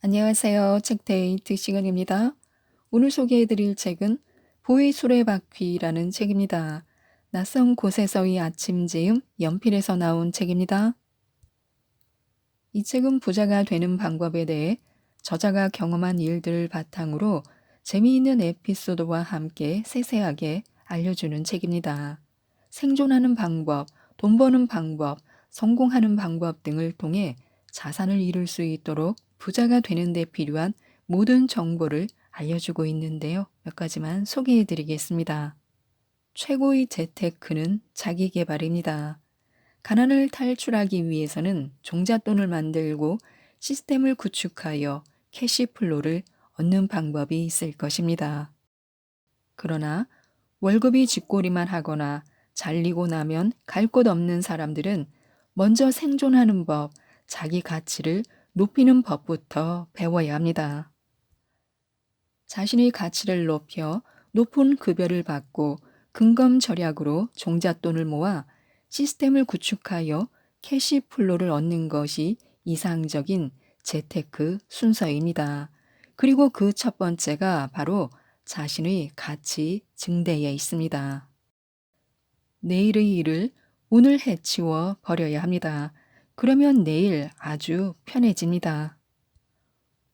안녕하세요. 책데이트 시간입니다. 오늘 소개해드릴 책은 보의 수레바퀴라는 책입니다. 낯선 곳에서의 아침 제음 연필에서 나온 책입니다. 이 책은 부자가 되는 방법에 대해 저자가 경험한 일들을 바탕으로 재미있는 에피소드와 함께 세세하게 알려주는 책입니다. 생존하는 방법, 돈 버는 방법, 성공하는 방법 등을 통해 자산을 이룰 수 있도록 부자가 되는 데 필요한 모든 정보를 알려주고 있는데요. 몇 가지만 소개해 드리겠습니다. 최고의 재테크는 자기 개발입니다. 가난을 탈출하기 위해서는 종잣돈을 만들고 시스템을 구축하여 캐시플로를 얻는 방법이 있을 것입니다. 그러나 월급이 쥐꼬리만 하거나 잘리고 나면 갈 곳 없는 사람들은 먼저 생존하는 법, 자기 가치를 높이는 법부터 배워야 합니다. 자신의 가치를 높여 높은 급여를 받고 근검 절약으로 종잣돈을 모아 시스템을 구축하여 캐시플로를 얻는 것이 이상적인 재테크 순서입니다. 그리고 그 첫 번째가 바로 자신의 가치 증대에 있습니다. 내일의 일을 오늘 해치워 버려야 합니다. 그러면 내일 아주 편해집니다.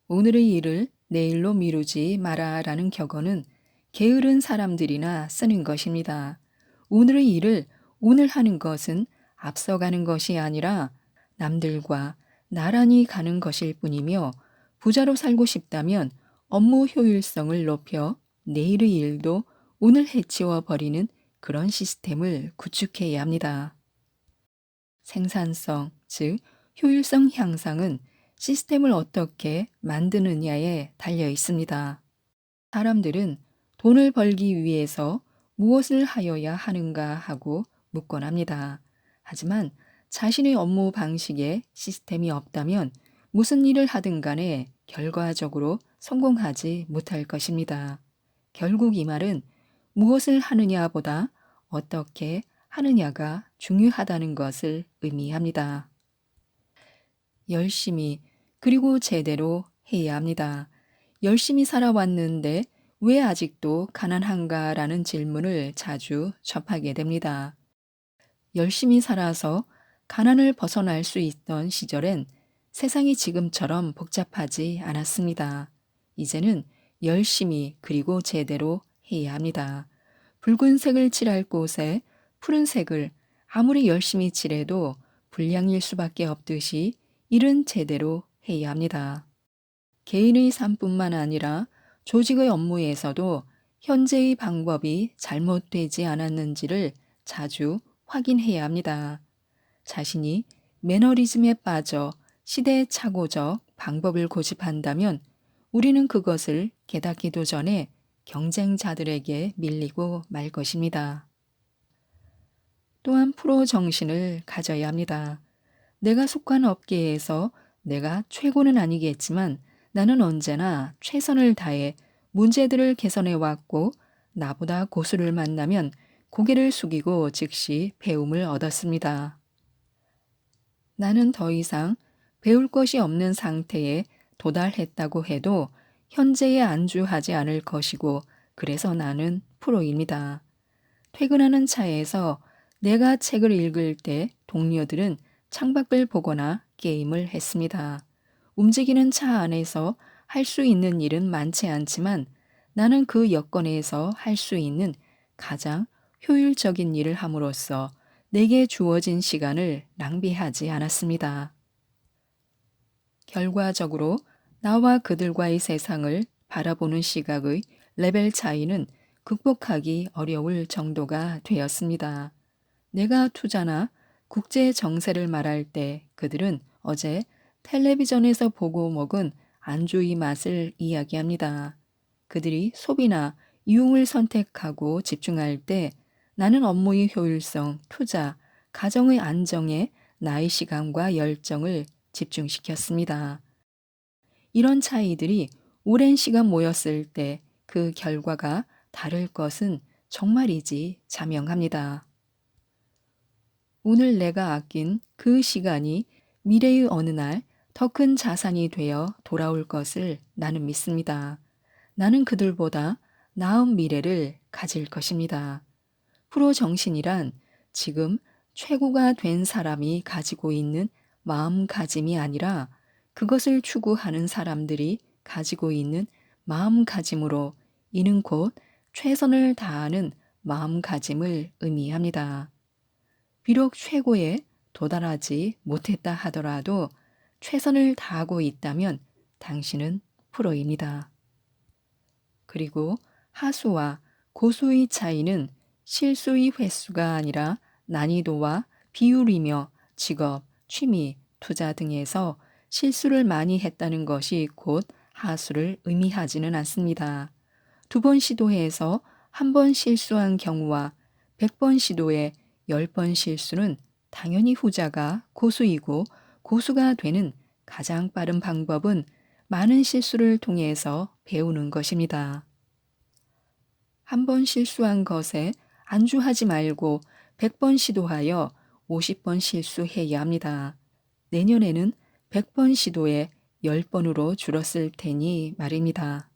오늘의 일을 내일로 미루지 마라 라는 격언은 게으른 사람들이나 쓰는 것입니다. 오늘의 일을 오늘 하는 것은 앞서가는 것이 아니라 남들과 나란히 가는 것일 뿐이며 부자로 살고 싶다면 업무 효율성을 높여 내일의 일도 오늘 해치워 버리는 그런 시스템을 구축해야 합니다. 생산성, 즉 효율성 향상은 시스템을 어떻게 만드느냐에 달려 있습니다. 사람들은 돈을 벌기 위해서 무엇을 하여야 하는가 하고 묻곤 합니다. 하지만 자신의 업무 방식에 시스템이 없다면 무슨 일을 하든 간에 결과적으로 성공하지 못할 것입니다. 결국 이 말은 무엇을 하느냐보다 어떻게 하느냐가 중요하다는 것을 의미합니다. 열심히 그리고 제대로 해야 합니다. 열심히 살아왔는데 왜 아직도 가난한가라는 질문을 자주 접하게 됩니다. 열심히 살아서 가난을 벗어날 수 있던 시절엔 세상이 지금처럼 복잡하지 않았습니다. 이제는 열심히 그리고 제대로 해야 합니다. 붉은색을 칠할 곳에 푸른색을 아무리 열심히 칠해도 불량일 수밖에 없듯이 일은 제대로 해야 합니다. 개인의 삶뿐만 아니라 조직의 업무에서도 현재의 방법이 잘못되지 않았는지를 자주 확인해야 합니다. 자신이 매너리즘에 빠져 시대착오적 방법을 고집한다면 우리는 그것을 깨닫기도 전에 경쟁자들에게 밀리고 말 것입니다. 또한 프로 정신을 가져야 합니다. 내가 속한 업계에서 내가 최고는 아니겠지만 나는 언제나 최선을 다해 문제들을 개선해 왔고 나보다 고수를 만나면 고개를 숙이고 즉시 배움을 얻었습니다. 나는 더 이상 배울 것이 없는 상태에 도달했다고 해도 현재에 안주하지 않을 것이고 그래서 나는 프로입니다. 퇴근하는 차에서 내가 책을 읽을 때 동료들은 창밖을 보거나 게임을 했습니다. 움직이는 차 안에서 할 수 있는 일은 많지 않지만 나는 그 여건에서 할 수 있는 가장 효율적인 일을 함으로써 내게 주어진 시간을 낭비하지 않았습니다. 결과적으로 나와 그들과의 세상을 바라보는 시각의 레벨 차이는 극복하기 어려울 정도가 되었습니다. 내가 투자나 국제 정세를 말할 때 그들은 어제 텔레비전에서 보고 먹은 안주의 맛을 이야기합니다. 그들이 소비나 이용을 선택하고 집중할 때 나는 업무의 효율성, 투자, 가정의 안정에 나의 시간과 열정을 집중시켰습니다. 이런 차이들이 오랜 시간 모였을 때 그 결과가 다를 것은 정말이지 자명합니다. 오늘 내가 아낀 그 시간이 미래의 어느 날 더 큰 자산이 되어 돌아올 것을 나는 믿습니다. 나는 그들보다 나은 미래를 가질 것입니다. 프로 정신이란 지금 최고가 된 사람이 가지고 있는 마음가짐이 아니라 그것을 추구하는 사람들이 가지고 있는 마음가짐으로 이는 곧 최선을 다하는 마음가짐을 의미합니다. 비록 최고에 도달하지 못했다 하더라도 최선을 다하고 있다면 당신은 프로입니다. 그리고 하수와 고수의 차이는 실수의 횟수가 아니라 난이도와 비율이며 직업, 취미, 투자 등에서 실수를 많이 했다는 것이 곧 하수를 의미하지는 않습니다. 두 번 시도해서 한 번 실수한 경우와 백번 시도에 열 번 실수는 당연히 후자가 고수이고 고수가 되는 가장 빠른 방법은 많은 실수를 통해서 배우는 것입니다. 한 번 실수한 것에 안주하지 말고 100번 시도하여 50번 실수해야 합니다. 내년에는 100번 시도에 10번으로 줄었을 테니 말입니다.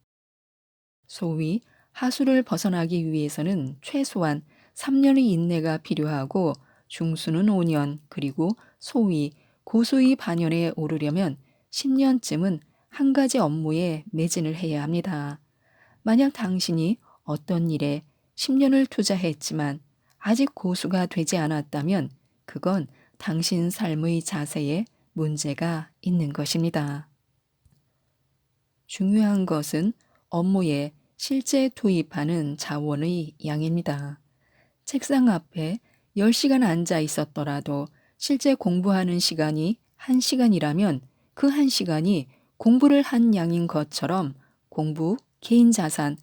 소위 하수를 벗어나기 위해서는 최소한 3년의 인내가 필요하고 중수는 5년 그리고 소위 고수의 반연에 오르려면 10년쯤은 한 가지 업무에 매진을 해야 합니다. 만약 당신이 어떤 일에 10년을 투자했지만 아직 고수가 되지 않았다면 그건 당신 삶의 자세에 문제가 있는 것입니다. 중요한 것은 업무에 실제 투입하는 자원의 양입니다. 책상 앞에 10시간 앉아 있었더라도 실제 공부하는 시간이 1시간이라면 그 1시간이 공부를 한 양인 것처럼 공부, 개인 자산,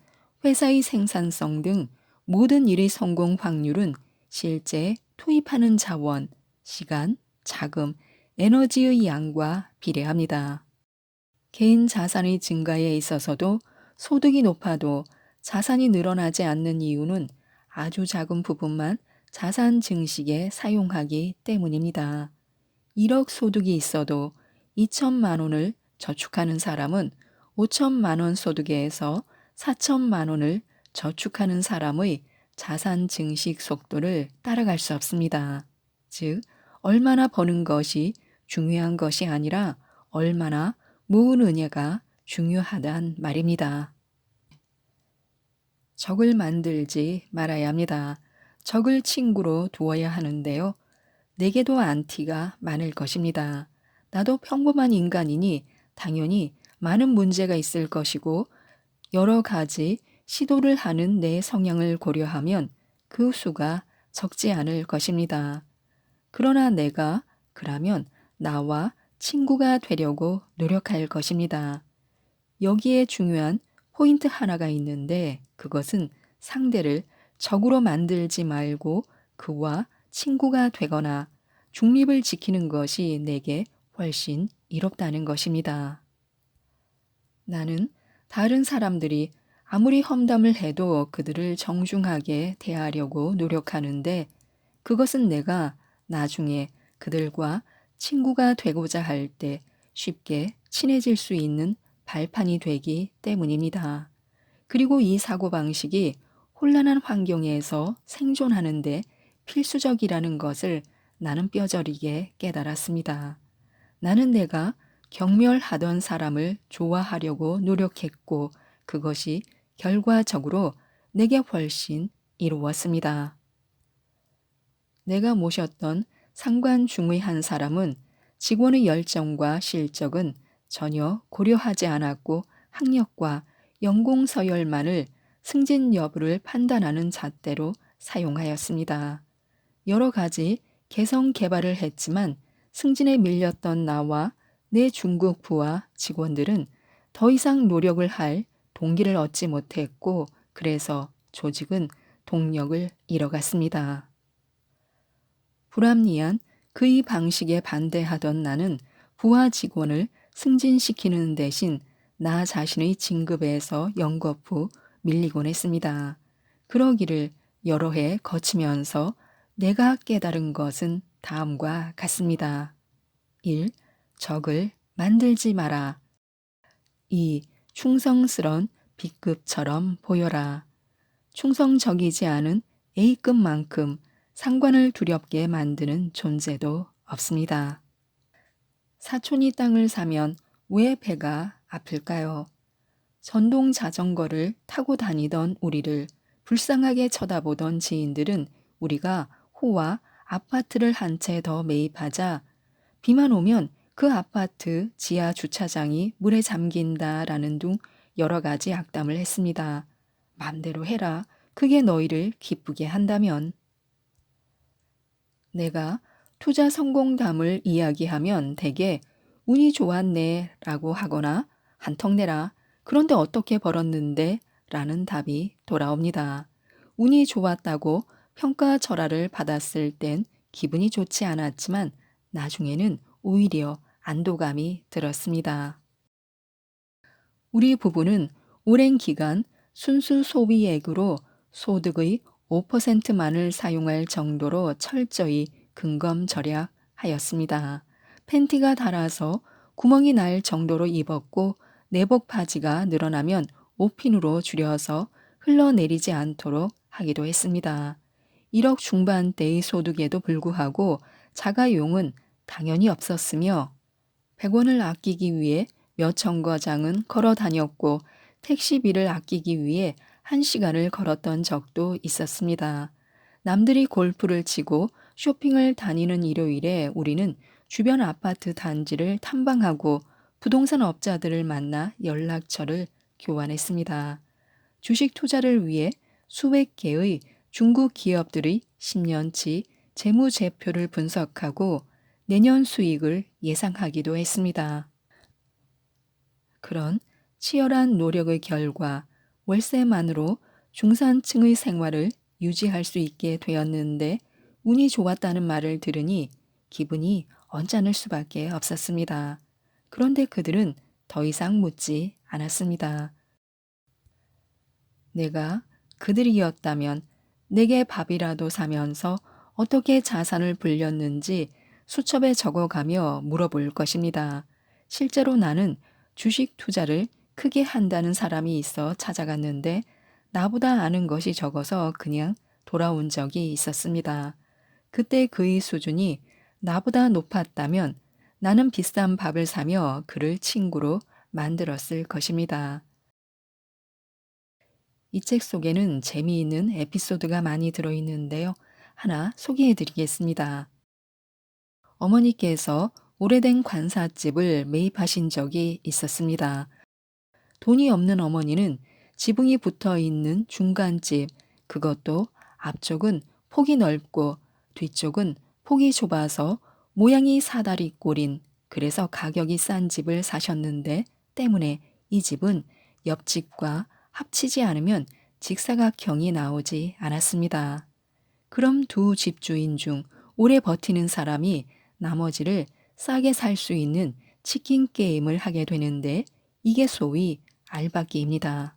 회사의 생산성 등 모든 일의 성공 확률은 실제 투입하는 자원, 시간, 자금, 에너지의 양과 비례합니다. 개인 자산의 증가에 있어서도 소득이 높아도 자산이 늘어나지 않는 이유는 아주 작은 부분만 자산 증식에 사용하기 때문입니다. 1억 소득이 있어도 2천만 원을 저축하는 사람은 5천만 원 소득에서 4천만 원을 저축하는 사람의 자산 증식 속도를 따라갈 수 없습니다. 즉, 얼마나 버는 것이 중요한 것이 아니라 얼마나 모으느냐가 중요하단 말입니다. 적을 만들지 말아야 합니다. 적을 친구로 두어야 하는데요. 내게도 안티가 많을 것입니다. 나도 평범한 인간이니 당연히 많은 문제가 있을 것이고 여러 가지 시도를 하는 내 성향을 고려하면 그 수가 적지 않을 것입니다. 그러나 내가 그러면 나와 친구가 되려고 노력할 것입니다. 여기에 중요한 포인트 하나가 있는데 그것은 상대를 적으로 만들지 말고 그와 친구가 되거나 중립을 지키는 것이 내게 훨씬 이롭다는 것입니다. 나는 다른 사람들이 아무리 험담을 해도 그들을 정중하게 대하려고 노력하는데 그것은 내가 나중에 그들과 친구가 되고자 할 때 쉽게 친해질 수 있는 발판이 되기 때문입니다. 그리고 이 사고방식이 혼란한 환경에서 생존하는데 필수적이라는 것을 나는 뼈저리게 깨달았습니다. 나는 내가 경멸하던 사람을 좋아하려고 노력했고 그것이 결과적으로 내게 훨씬 이루었습니다. 내가 모셨던 상관 중의 한 사람은 직원의 열정과 실적은 전혀 고려하지 않았고 학력과 연공 서열만을 승진 여부를 판단하는 잣대로 사용하였습니다. 여러 가지 개성 개발을 했지만 승진에 밀렸던 나와 내 중국 부하 직원들은 더 이상 노력을 할 동기를 얻지 못했고 그래서 조직은 동력을 잃어갔습니다. 불합리한 그의 방식에 반대하던 나는 부하 직원을 승진시키는 대신 나 자신의 진급에서 연거푸 밀리곤 했습니다. 그러기를 여러 해 거치면서 내가 깨달은 것은 다음과 같습니다. 1. 적을 만들지 마라. 2. 충성스런 B급처럼 보여라. 충성적이지 않은 A급만큼 상관을 두렵게 만드는 존재도 없습니다. 사촌이 땅을 사면 왜 배가 아플까요? 전동 자전거를 타고 다니던 우리를 불쌍하게 쳐다보던 지인들은 우리가 호와 아파트를 한 채 더 매입하자 비만 오면 그 아파트 지하 주차장이 물에 잠긴다라는 둥 여러 가지 악담을 했습니다. 맘대로 해라. 그게 너희를 기쁘게 한다면. 내가 투자 성공담을 이야기하면 대개 운이 좋았네 라고 하거나 한턱 내라. 그런데 어떻게 벌었는데? 라는 답이 돌아옵니다. 운이 좋았다고 평가 절하를 받았을 땐 기분이 좋지 않았지만 나중에는 오히려 안도감이 들었습니다. 우리 부부는 오랜 기간 순수 소비액으로 소득의 5%만을 사용할 정도로 철저히 근검 절약하였습니다. 팬티가 닳아서 구멍이 날 정도로 입었고 내복 바지가 늘어나면 옷핀으로 줄여서 흘러내리지 않도록 하기도 했습니다. 1억 중반대의 소득에도 불구하고 자가용은 당연히 없었으며 100원을 아끼기 위해 몇 정거장은 걸어 다녔고 택시비를 아끼기 위해 한 시간을 걸었던 적도 있었습니다. 남들이 골프를 치고 쇼핑을 다니는 일요일에 우리는 주변 아파트 단지를 탐방하고 부동산 업자들을 만나 연락처를 교환했습니다. 주식 투자를 위해 수백 개의 중국 기업들의 10년치 재무제표를 분석하고 내년 수익을 예상하기도 했습니다. 그런 치열한 노력의 결과 월세만으로 중산층의 생활을 유지할 수 있게 되었는데 운이 좋았다는 말을 들으니 기분이 언짢을 수밖에 없었습니다. 그런데 그들은 더 이상 묻지 않았습니다. 내가 그들이었다면 내게 밥이라도 사면서 어떻게 자산을 불렸는지 수첩에 적어가며 물어볼 것입니다. 실제로 나는 주식 투자를 크게 한다는 사람이 있어 찾아갔는데 나보다 아는 것이 적어서 그냥 돌아온 적이 있었습니다. 그때 그의 수준이 나보다 높았다면 나는 비싼 밥을 사며 그를 친구로 만들었을 것입니다. 이 책 속에는 재미있는 에피소드가 많이 들어있는데요. 하나 소개해 드리겠습니다. 어머니께서 오래된 관사집을 매입하신 적이 있었습니다. 돈이 없는 어머니는 지붕이 붙어 있는 중간집, 그것도 앞쪽은 폭이 넓고 뒤쪽은 폭이 좁아서 모양이 사다리 꼴인 그래서 가격이 싼 집을 사셨는데 때문에 이 집은 옆집과 합치지 않으면 직사각형이 나오지 않았습니다. 그럼 두 집주인 중 오래 버티는 사람이 나머지를 싸게 살 수 있는 치킨 게임을 하게 되는데 이게 소위 알바기입니다.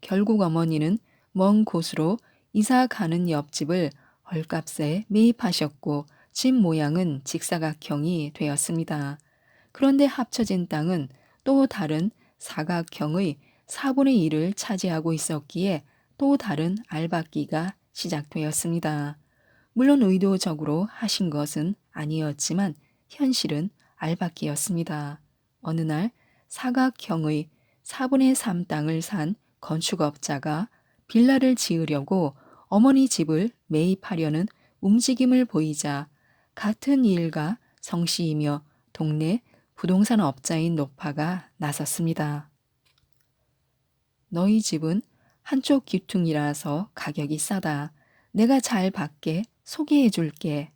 결국 어머니는 먼 곳으로 이사 가는 옆집을 헐값에 매입하셨고 집 모양은 직사각형이 되었습니다. 그런데 합쳐진 땅은 또 다른 사각형의 4분의 1을 차지하고 있었기에 또 다른 알박기가 시작되었습니다. 물론 의도적으로 하신 것은 아니었지만 현실은 알박기였습니다. 어느 날 사각형의 4분의 3 땅을 산 건축업자가 빌라를 지으려고 어머니 집을 매입하려는 움직임을 보이자 같은 일가 성씨이며 동네 부동산 업자인 노파가 나섰습니다. 너희 집은 한쪽 귀퉁이라서 가격이 싸다. 내가 잘 받게 소개해 줄게.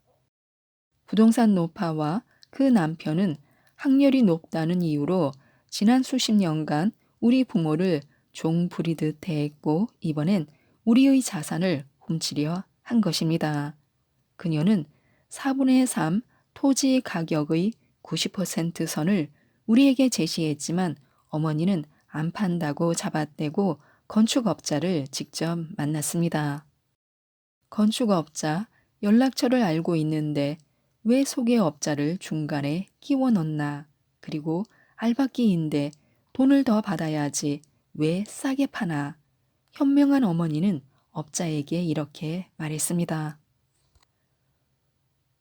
부동산 노파와 그 남편은 학렬이 높다는 이유로 지난 수십 년간 우리 부모를 종 부리듯 대했고 이번엔 우리의 자산을 훔치려 한 것입니다. 그녀는 4분의 3 토지 가격의 90% 선을 우리에게 제시했지만 어머니는 안 판다고 잡아떼고 건축업자를 직접 만났습니다. 건축업자 연락처를 알고 있는데 왜 소개업자를 중간에 끼워 넣나? 그리고 알박기인데 돈을 더 받아야지 왜 싸게 파나. 현명한 어머니는 업자에게 이렇게 말했습니다.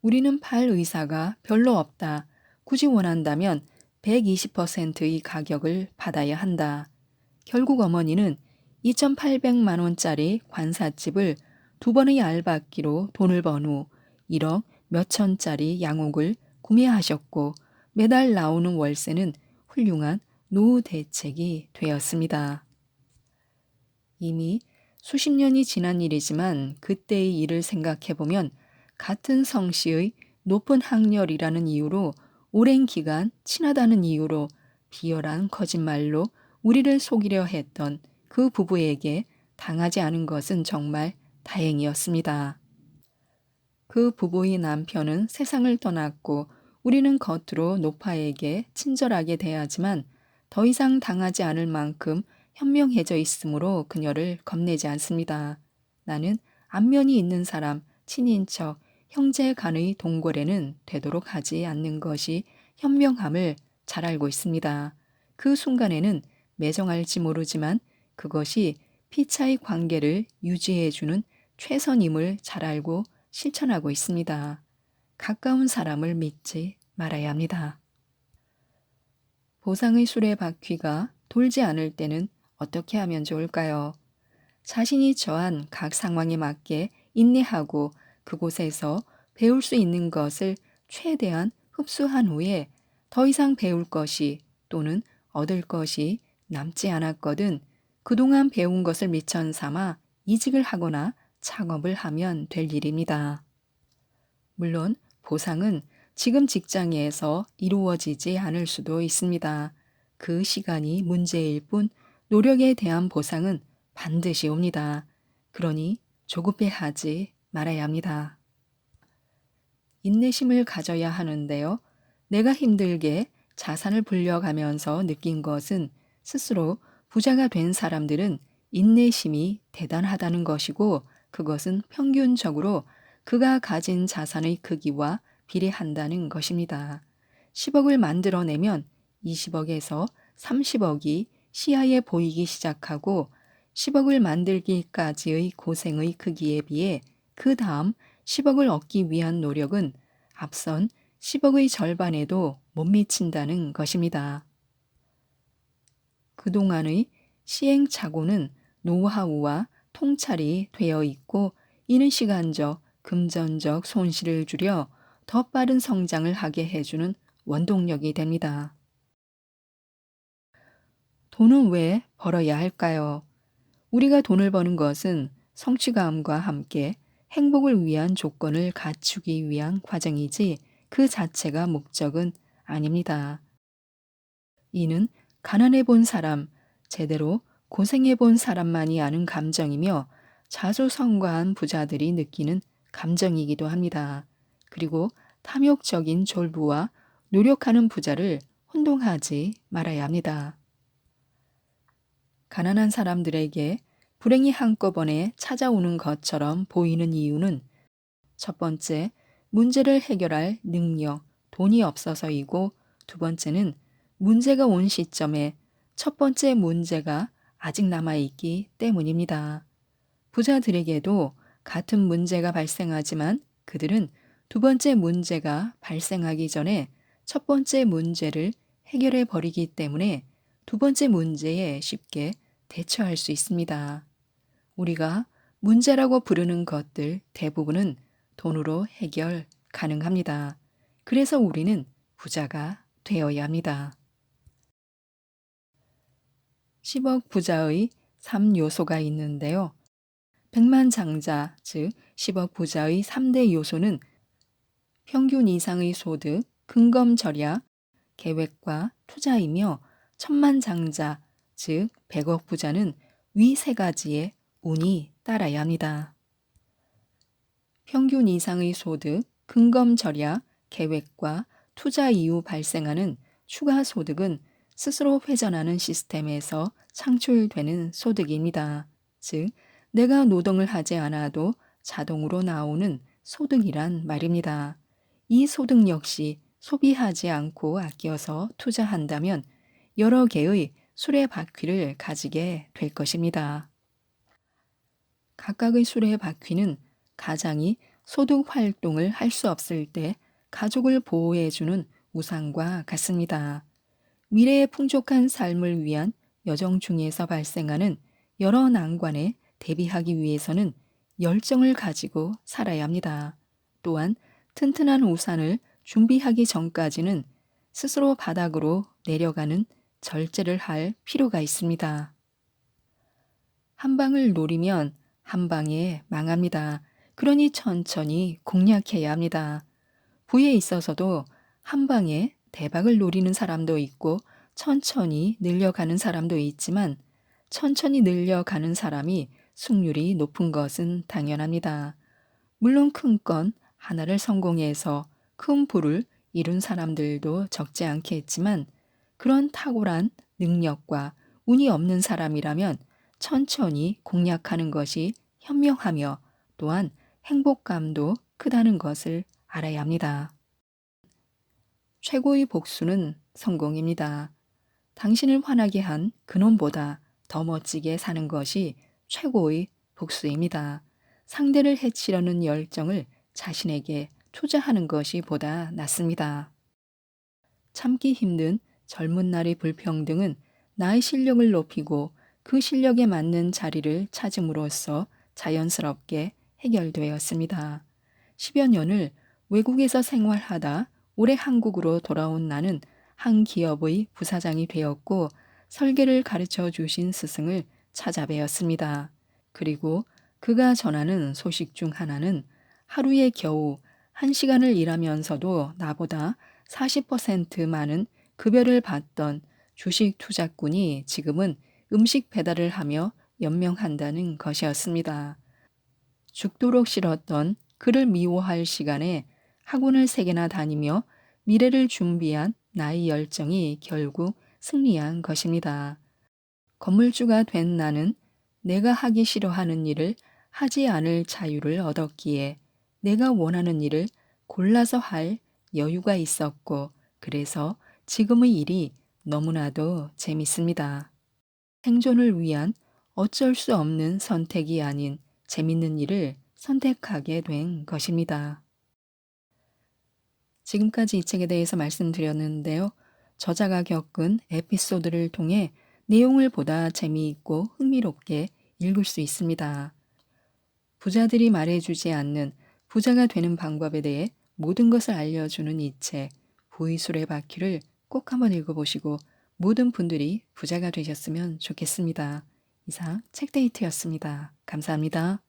우리는 팔 의사가 별로 없다. 굳이 원한다면 120%의 가격을 받아야 한다. 결국 어머니는 2,800만 원짜리 관사집을 두 번의 알박기로 돈을 번 후 1억 몇천짜리 양옥을 구매하셨고 매달 나오는 월세는 훌륭한 노후 대책이 되었습니다. 이미 수십 년이 지난 일이지만 그때의 일을 생각해 보면 같은 성씨의 높은 학렬이라는 이유로 오랜 기간 친하다는 이유로 비열한 거짓말로 우리를 속이려 했던 그 부부에게 당하지 않은 것은 정말 다행이었습니다. 그 부부의 남편은 세상을 떠났고 우리는 겉으로 노파에게 친절하게 대하지만 더 이상 당하지 않을 만큼 현명해져 있으므로 그녀를 겁내지 않습니다. 나는 안면이 있는 사람, 친인척, 형제 간의 동거래는 되도록 하지 않는 것이 현명함을 잘 알고 있습니다. 그 순간에는 매정할지 모르지만 그것이 피차의 관계를 유지해주는 최선임을 잘 알고 실천하고 있습니다. 가까운 사람을 믿지 말아야 합니다. 보상의 수레바퀴가 돌지 않을 때는 어떻게 하면 좋을까요? 자신이 처한 각 상황에 맞게 인내하고 그곳에서 배울 수 있는 것을 최대한 흡수한 후에 더 이상 배울 것이 또는 얻을 것이 남지 않았거든 그동안 배운 것을 미천 삼아 이직을 하거나 창업을 하면 될 일입니다. 물론 보상은 지금 직장에서 이루어지지 않을 수도 있습니다. 그 시간이 문제일 뿐 노력에 대한 보상은 반드시 옵니다. 그러니 조급해 하지 말아야 합니다. 인내심을 가져야 하는데요. 내가 힘들게 자산을 불려가면서 느낀 것은 스스로 부자가 된 사람들은 인내심이 대단하다는 것이고 그것은 평균적으로 그가 가진 자산의 크기와 비례한다는 것입니다. 10억을 만들어내면 20억에서 30억이 시야에 보이기 시작하고 10억을 만들기까지의 고생의 크기에 비해 그 다음 10억을 얻기 위한 노력은 앞선 10억의 절반에도 못 미친다는 것입니다. 그동안의 시행착오는 노하우와 통찰이 되어 있고 이는 시간적, 금전적 손실을 줄여 더 빠른 성장을 하게 해주는 원동력이 됩니다. 돈은 왜 벌어야 할까요? 우리가 돈을 버는 것은 성취감과 함께 행복을 위한 조건을 갖추기 위한 과정이지 그 자체가 목적은 아닙니다. 이는 가난해 본 사람, 제대로 고생해 본 사람만이 아는 감정이며 자수성가한 부자들이 느끼는 감정이기도 합니다. 그리고 탐욕적인 졸부와 노력하는 부자를 혼동하지 말아야 합니다. 가난한 사람들에게 불행이 한꺼번에 찾아오는 것처럼 보이는 이유는 첫 번째, 문제를 해결할 능력, 돈이 없어서이고 두 번째는 문제가 온 시점에 첫 번째 문제가 아직 남아있기 때문입니다. 부자들에게도 같은 문제가 발생하지만 그들은 두 번째 문제가 발생하기 전에 첫 번째 문제를 해결해 버리기 때문에 두 번째 문제에 쉽게 대처할 수 있습니다. 우리가 문제라고 부르는 것들 대부분은 돈으로 해결 가능합니다. 그래서 우리는 부자가 되어야 합니다. 10억 부자의 3요소가 있는데요. 백만 장자, 즉 10억 부자의 3대 요소는 평균 이상의 소득, 근검 절약, 계획과 투자이며 천만 장자, 즉 100억 부자는 위 세 가지의 운이 따라야 합니다. 평균 이상의 소득, 근검 절약, 계획과 투자 이후 발생하는 추가 소득은 스스로 회전하는 시스템에서 창출되는 소득입니다. 즉, 내가 노동을 하지 않아도 자동으로 나오는 소득이란 말입니다. 이 소득 역시 소비하지 않고 아껴서 투자한다면 여러 개의 수레 바퀴를 가지게 될 것입니다. 각각의 수레 바퀴는 가장이 소득 활동을 할 수 없을 때 가족을 보호해주는 우상과 같습니다. 미래의 풍족한 삶을 위한 여정 중에서 발생하는 여러 난관에 대비하기 위해서는 열정을 가지고 살아야 합니다. 또한 튼튼한 우산을 준비하기 전까지는 스스로 바닥으로 내려가는 절제를 할 필요가 있습니다. 한 방을 노리면 한 방에 망합니다. 그러니 천천히 공략해야 합니다. 부에 있어서도 한 방에 대박을 노리는 사람도 있고 천천히 늘려가는 사람도 있지만 천천히 늘려가는 사람이 승률이 높은 것은 당연합니다. 물론 큰 건 하나를 성공해서 큰 부를 이룬 사람들도 적지 않겠지만 그런 탁월한 능력과 운이 없는 사람이라면 천천히 공략하는 것이 현명하며 또한 행복감도 크다는 것을 알아야 합니다. 최고의 복수는 성공입니다. 당신을 화나게 한 그놈보다 더 멋지게 사는 것이 최고의 복수입니다. 상대를 해치려는 열정을 자신에게 투자하는 것이 보다 낫습니다. 참기 힘든 젊은 날의 불평등은 나의 실력을 높이고 그 실력에 맞는 자리를 찾음으로써 자연스럽게 해결되었습니다. 10여 년을 외국에서 생활하다 올해 한국으로 돌아온 나는 한 기업의 부사장이 되었고 설계를 가르쳐 주신 스승을 찾아뵈었습니다. 그리고 그가 전하는 소식 중 하나는 하루에 겨우 1시간을 일하면서도 나보다 40% 많은 급여를 받던 주식 투자꾼이 지금은 음식 배달을 하며 연명한다는 것이었습니다. 죽도록 싫었던 그를 미워할 시간에 학원을 세 개나 다니며 미래를 준비한 나의 열정이 결국 승리한 것입니다. 건물주가 된 나는 내가 하기 싫어하는 일을 하지 않을 자유를 얻었기에 내가 원하는 일을 골라서 할 여유가 있었고 그래서 지금의 일이 너무나도 재밌습니다. 생존을 위한 어쩔 수 없는 선택이 아닌 재밌는 일을 선택하게 된 것입니다. 지금까지 이 책에 대해서 말씀드렸는데요. 저자가 겪은 에피소드를 통해 내용을 보다 재미있고 흥미롭게 읽을 수 있습니다. 부자들이 말해주지 않는 부자가 되는 방법에 대해 모든 것을 알려주는 이 책, 부의술의 바퀴를 꼭 한번 읽어보시고 모든 분들이 부자가 되셨으면 좋겠습니다. 이상 책데이트였습니다. 감사합니다.